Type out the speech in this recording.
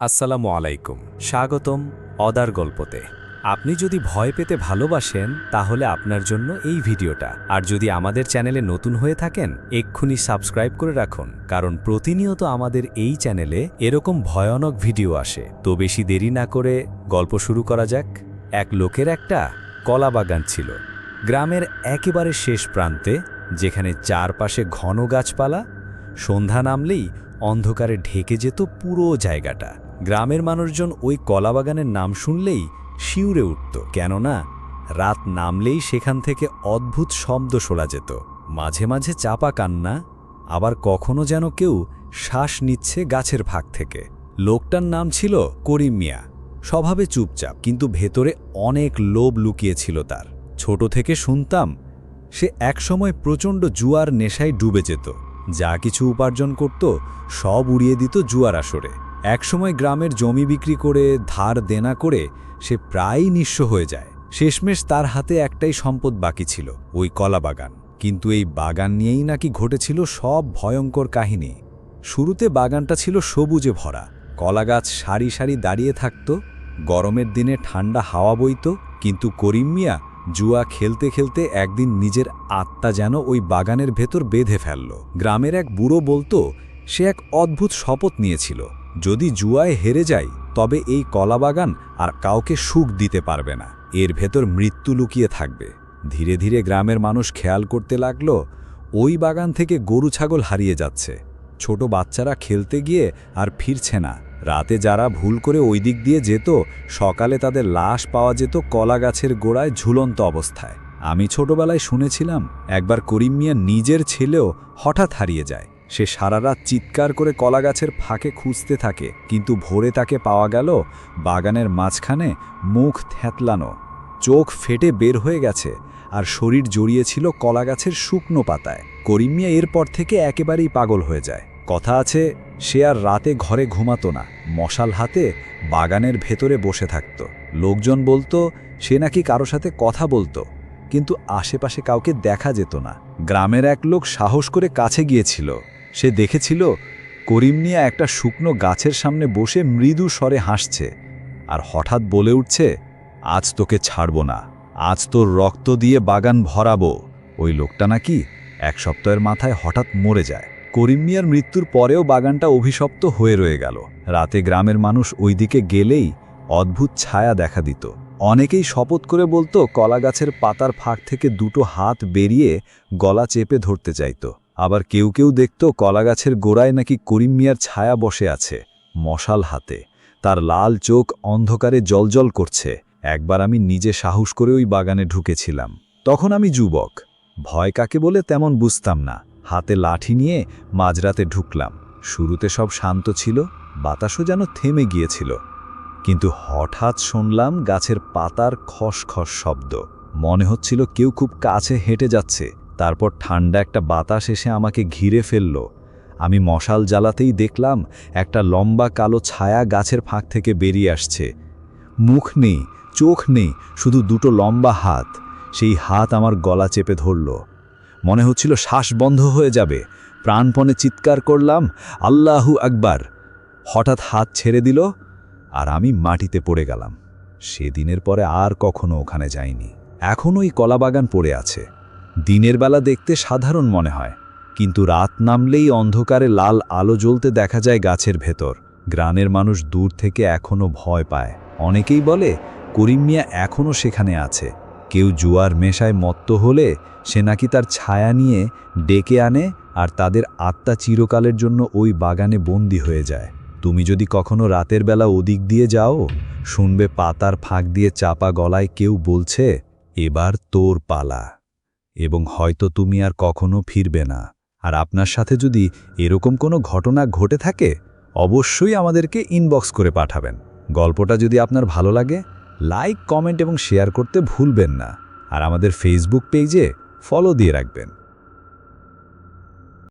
আসসালামু আলাইকুম। স্বাগতম অদার গল্পতে। আপনি যদি ভয় পেতে ভালোবাসেন, তাহলে আপনার জন্য এই ভিডিওটা। আর যদি আমাদের চ্যানেলে নতুন হয়ে থাকেন, এক্ষুনি সাবস্ক্রাইব করে রাখুন, কারণ প্রতিনিয়ত আমাদের এই চ্যানেলে এরকম ভয়ানক ভিডিও আসে। তো বেশি দেরি না করে গল্প শুরু করা যাক। এক লোকের একটা কলা বাগান ছিল। গ্রামের একেবারে শেষ প্রান্তে, যেখানে চারপাশে ঘন গাছপালা, সন্ধ্যা নামলেই অন্ধকারে ঢেকে যেত পুরো জায়গাটা। গ্রামের মানুষজন ওই কলাবাগানের নাম শুনলেই শিউরে উঠত, কেননা রাত নামলেই সেখান থেকে অদ্ভুত শব্দ শোনা যেত। মাঝে মাঝে চাপা কান্না, আবার কখনো যেন কেউ শ্বাস নিচ্ছে গাছের ফাঁক থেকে। লোকটার নাম ছিল করিম মিয়া। স্বভাবে চুপচাপ, কিন্তু ভেতরে অনেক লোভ লুকিয়েছিল তার। ছোট থেকে শুনতাম, সে একসময় প্রচণ্ড জুয়ার নেশায় ডুবে যেত। যা কিছু উপার্জন করত, সব উড়িয়ে দিত জুয়ার আসরে। একসময় গ্রামের জমি বিক্রি করে, ধার দেনা করে সে প্রায়ই নিঃস্ব হয়ে যায়। শেষমেশ তার হাতে একটাই সম্পদ বাকি ছিল, ওই কলা বাগান। কিন্তু এই বাগান নিয়েই নাকি ঘটেছিল সব ভয়ঙ্কর কাহিনী। শুরুতে বাগানটা ছিল সবুজে ভরা। কলাগাছ সারি সারি দাঁড়িয়ে থাকত, গরমের দিনে ঠান্ডা হাওয়া বইত, কিন্তু করিম মিয়া জুয়া খেলতে খেলতে একদিন নিজের আত্মা যেন ওই বাগানের ভেতর বেঁধে ফেলল। গ্রামের এক বুড়ো বলতো, সে এক অদ্ভুত শপথ নিয়েছিল। যদি জুয়ায় হেরে যায় তবে এই কলাবাগান আর কাউকে সুখ দিতে পারবে না। এর ভেতর মৃত্যু লুকিয়ে থাকবে। ধীরে ধীরে গ্রামের মানুষ খেয়াল করতে লাগল, ওই বাগান থেকে গরু ছাগল হারিয়ে যাচ্ছে। ছোট বাচ্চারা খেলতে গিয়ে আর ফিরছে না। রাতে যারা ভুল করে ওই দিক দিয়ে যেত, সকালে তাদের লাশ পাওয়া যেত কলা গাছের গোড়ায় ঝুলন্ত অবস্থায়। আমি ছোটবেলায় শুনেছিলাম, একবার করিম মিয়া নিজের ছেলেও হঠাৎ হারিয়ে যায়। সে সারা রাত চিৎকার করে কলা গাছের ফাঁকে খুঁজতে থাকে, কিন্তু ভোরে তাকে পাওয়া গেল বাগানের মাঝখানে মুখ থ্যাতলানো চোখ ফেটে বের হয়ে গেছে আর শরীর জড়িয়েছিল কলা গাছের শুকনো পাতায়। করিম মিয়া এরপর থেকে একেবারেই পাগল হয়ে যায়। কথা আছে, সে আর রাতে ঘরে ঘুমাতো না, মশাল হাতে বাগানের ভেতরে বসে থাকত। লোকজন বলতো, সে নাকি কারও সাথে কথা বলতো, কিন্তু আশেপাশে কাউকে দেখা যেত না। গ্রামের এক লোক সাহস করে কাছে গিয়েছিল। সে দেখেছিল করিম নিয়ে একটা শুকনো গাছের সামনে বসে মৃদু স্বরে হাসছে আর হঠাৎ বলে উঠছে, আজ তোকে ছাড়ব না, আজ তোর রক্ত দিয়ে বাগান ভরাবো। ওই লোকটা নাকি এক সপ্তাহের মাথায় হঠাৎ মরে যায়। করিম মিয়ার মৃত্যুর পরেও বাগানটা অভিশপ্ত হয়ে রয়ে গেল। রাতে গ্রামের মানুষ ওইদিকে গেলেই অদ্ভুত ছায়া দেখা দিত। অনেকেই শপথ করে বলতো, কলা গাছের পাতার ফাঁক থেকে দুটো হাত বেরিয়ে গলা চেপে ধরতে চাইত। আবার কেউ কেউ দেখত কলা গাছের গোড়ায় নাকি করিম মিয়ার ছায়া বসে আছে, মশাল হাতে। তার লাল চোখ অন্ধকারে জলজল করছে। একবার আমি নিজে সাহস করে ওই বাগানে ঢুকেছিলাম। তখন আমি যুবক। ভয় কাকে বলে তেমন বুঝতাম না। হাতে লাঠি নিয়ে মাঝরাতে ঢুকলাম। শুরুতে সব শান্ত ছিল, বাতাসও যেন থেমে গিয়েছিল। কিন্তু হঠাৎ শুনলাম গাছের পাতার খসখস শব্দ। মনে হচ্ছিল কেউ খুব কাছে হেঁটে যাচ্ছে। তারপর ঠান্ডা একটা বাতাস এসে আমাকে ঘিরে ফেলল। আমি মশাল জ্বালাতেই দেখলাম একটা লম্বা কালো ছায়া গাছের ফাঁক থেকে বেরিয়ে আসছে। মুখ নেই, চোখ নেই, শুধু দুটো লম্বা হাত। সেই হাত আমার গলা চেপে ধরল। মনে হচ্ছিল শ্বাস বন্ধ হয়ে যাবে। প্রাণপণে চিৎকার করলাম, আল্লাহু আকবার! হঠাৎ হাত ছেড়ে দিল আর আমি মাটিতে পড়ে গেলাম। সেদিনের পরে আর কখনো ওখানে যাইনি। এখন ওই কলাবাগান পড়ে আছে। দিনের বেলা দেখতে সাধারণ মনে হয়, কিন্তু রাত নামলেই অন্ধকারে লাল আলো জ্বলতে দেখা যায় গাছের ভেতর। গ্রামের মানুষ দূর থেকে এখনও ভয় পায়। অনেকেই বলে, করিম মিয়া এখনও সেখানে আছে। কেউ জুয়ার মেশায় মত্ত হলে সে নাকি তার ছায়া নিয়ে ডেকে আনে আর তাদের আত্মা চিরকালের জন্য ওই বাগানে বন্দি হয়ে যায়। তুমি যদি কখনো রাতের বেলা ওদিক দিয়ে যাও, শুনবে পাতার ফাঁক দিয়ে চাপা গলায় কেউ বলছে, এবার তোর পালা। এবং হয়তো তুমি আর কখনো ফিরবে না। আর আপনার সাথে যদি এরকম কোনো ঘটনা ঘটে থাকে, অবশ্যই আমাদেরকে ইনবক্স করে পাঠাবেন। গল্পটা যদি আপনার ভালো লাগে লাইক কমেন্ট এবং শেয়ার করতে ভুলবেন না। আর আমাদের ফেসবুক পেজে ফলো দিয়ে রাখবেন।